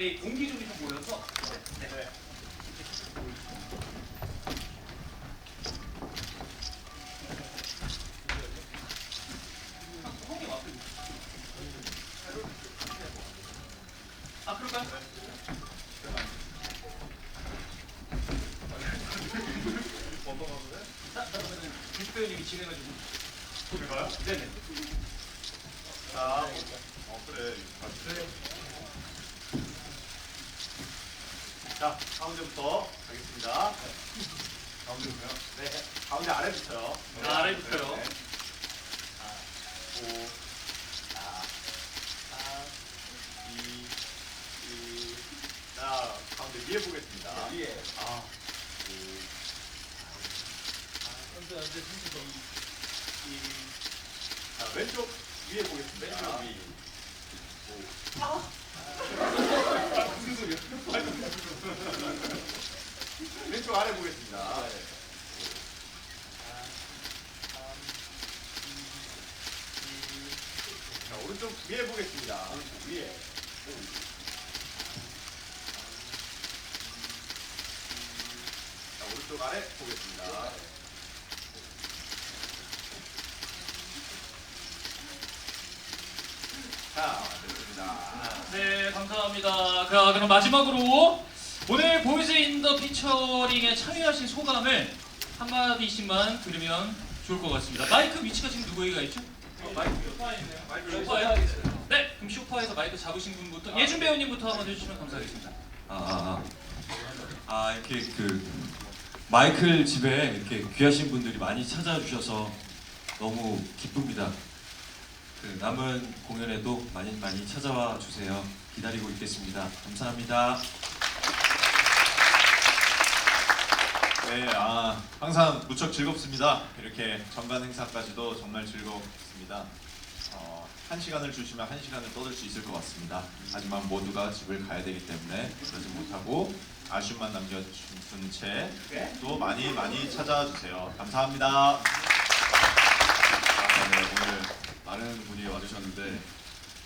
이 공기 중이 좀 모여서 네. 네. 왔거든요. 아 그럴까요? 자, 그러면은 김표현님이 진행해주고 그럴까요? 네네. 자, 어 그래 같이. 자, 가운데부터 가겠습니다. 가운데부터요? 네, 가운데 아래부터요. 네. 아, 아래부터요. 네. 자, 오, 자, 사, 이, 이. 자, 가운데 위에 보겠습니다. 위에. 아, 오, 순서 이. 자, 왼쪽 위에 보겠습니다. 왼쪽 위. 오. 아, 무슨 소리야? 왼쪽 아래 보겠습니다. 자, 오른쪽 위에 보겠습니다. 위에. 자, 오른쪽 아래 보겠습니다. 자, 됐습니다. 네, 감사합니다. 자, 그럼 마지막으로 오늘 보이즈 인더 피처링에 참여하신 소감을 한마디씩만 들으면 좋을 것 같습니다. 마이크 위치가 지금 누구에게 있죠? 네, 그럼 쇼파에서 마이크 잡으신 분부터 예준 배우님부터 한번 해주시면 감사하겠습니다. 아, 아, 아. 아 이렇게 그 마이클 집에 이렇게 귀하신 분들이 많이 찾아주셔서 너무 기쁩니다. 그 남은 공연에도 많이 많이 찾아와 주세요. 기다리고 있겠습니다. 감사합니다. 네, 아, 항상 무척 즐겁습니다. 이렇게 정관 행사까지도 정말 즐겁습니다. 어, 한 시간을 주시면 한 시간을 떠들 수 있을 것 같습니다. 하지만 모두가 집을 가야 되기 때문에 그러지 못하고 아쉬움만 남겨준 채또 많이 많이 찾아와 주세요. 감사합니다. 아, 네, 오늘 많은 분이 와주셨는데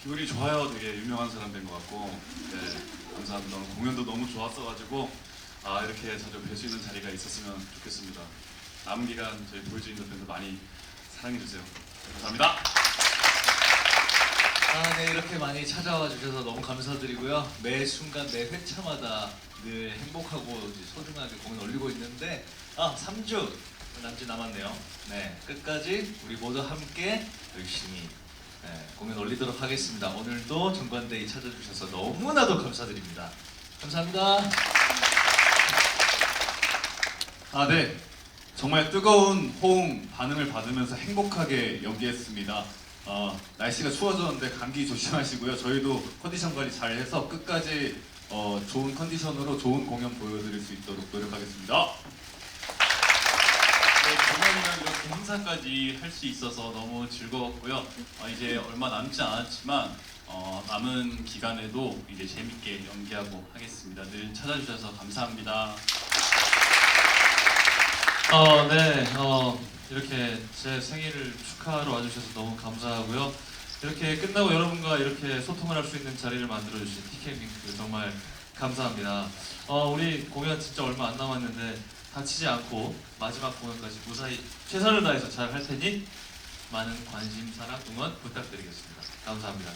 기분이 좋아요. 되게 유명한 사람 된 것 같고 네, 감사합니다. 공연도 너무 좋았어가지고 아 이렇게 자주 뵐 수 있는 자리가 있었으면 좋겠습니다. 남은 기간 저희 보여주 있는 밴드 많이 사랑해주세요. 감사합니다. 아, 네, 이렇게 많이 찾아와 주셔서 너무 감사드리고요. 매 순간, 매 회차마다 늘 행복하고 소중하게 공연 올리고 있는데, 아, 3주 남짓 남았네요. 네, 끝까지 우리 모두 함께 열심히 네, 공연 올리도록 하겠습니다. 오늘도 정관데이 찾아주셔서 너무나도 감사드립니다. 감사합니다. 아 네, 정말 뜨거운 호응 반응을 받으면서 행복하게 연기했습니다. 어, 날씨가 추워졌는데 감기 조심하시고요. 저희도 컨디션 관리 잘 해서 끝까지 어, 좋은 컨디션으로 좋은 공연 보여드릴 수 있도록 노력하겠습니다. 네, 공연이랑 이렇게 행사까지 할 수 있어서 너무 즐거웠고요. 어, 이제 얼마 남지 않았지만 어, 남은 기간에도 이제 재밌게 연기하고 하겠습니다. 늘 찾아주셔서 감사합니다. 어, 네, 어, 이렇게 제 생일을 축하하러 와주셔서 너무 감사하고요. 이렇게 끝나고 여러분과 이렇게 소통을 할 수 있는 자리를 만들어주신 티켓링크 정말 감사합니다. 어, 우리 공연 진짜 얼마 안 남았는데 다치지 않고 마지막 공연까지 무사히 최선을 다해서 잘 할 테니 많은 관심, 사랑, 응원 부탁드리겠습니다. 감사합니다.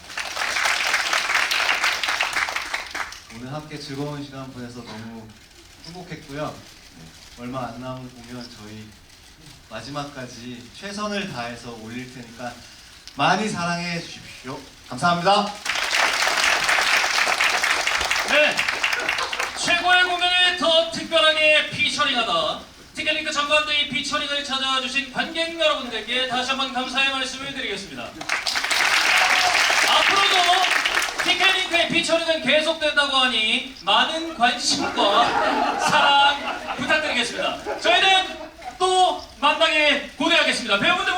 오늘 함께 즐거운 시간 보내서 너무 행복했고요. 네, 얼마 안 공연 저희 마지막까지 최선을 다해서 올릴 테니까 많이 사랑해 주십시오. 감사합니다. 네, 최고의 공연을 더 특별하게 피처링하다 티켓링크 전관데이 피처링을 찾아와 주신 관객 여러분들께 다시 한번 감사의 말씀을 드리겠습니다. 앞으로도 티켓링크의 피처링은 계속된다고 하니 많은 관심과 사랑 고대하겠습니다. 배우분들